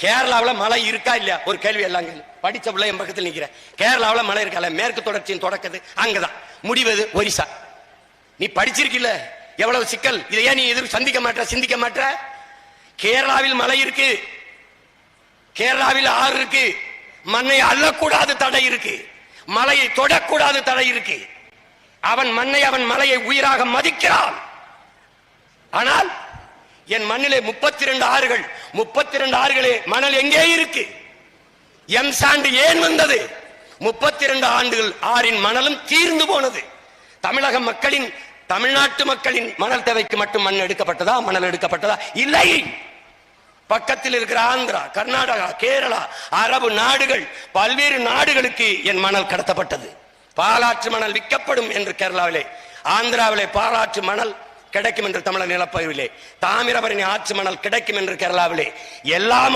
கேரளாவில் மழை இருக்கா இல்லையா? ஒரு கேள்வி எல்லாம் கேள்வி படிச்ச பிள்ளை என் பக்கத்தில் நிற்கிறேன் கேரளாவில் மழை இருக்கா மேற்கு தொடர்ச்சியின் தொடக்கது அங்கதான். முடிவது ஒரிசா. நீ படிச்சிருக்கில்ல? எவ்வளவு சிக்கல்? இதை ஏன் நீ எதிர் சந்திக்க மாட்ட சிந்திக்க மாட்ட கேரளாவில் மழை இருக்கு. கேரளாவில் ஆறு இருக்கு. மண்ணை அள்ளக்கூடாது தடை இருக்கு. மலையை தொடக்கூடாது தடை இருக்கு. அவன் மண்ணை அவன் மலையை உயிராக மதிக்கிறான். ஆனால் என் மண்ணிலே முப்பத்தி ரெண்டு ஆறுகள் முப்பத்தி ரெண்டு ஆறுகளே மணல் எங்கே இருக்கு? எம் சாண்டு ஏன் வந்தது? முப்பத்தி ரெண்டு ஆண்டுகள் ஆறின் மணலும் தீர்ந்து போனது. தமிழக மக்களின் தமிழ்நாட்டு மக்களின் மணல் தேவைக்கு மட்டும் மண் எடுக்கப்பட்டதா? மணல் எடுக்கப்பட்டதா? இல்லை. பக்கத்தில் இருக்கிற ஆந்திரா கர்நாடகா கேரளா அரபு நாடுகள் பல்வேறு நாடுகளுக்கு என் மணல் கடத்தப்பட்டது. பாலாற்று மணல் விற்கப்படும் என்று கேரளாவிலே ஆந்திராவிலே பாலாற்று மணல் கிடைக்கும் என்று தமிழக நிலப்பகுதியிலே தாமிரபரணி ஆற்று மணல் கிடைக்கும் என்று கேரளாவிலே. எல்லாம்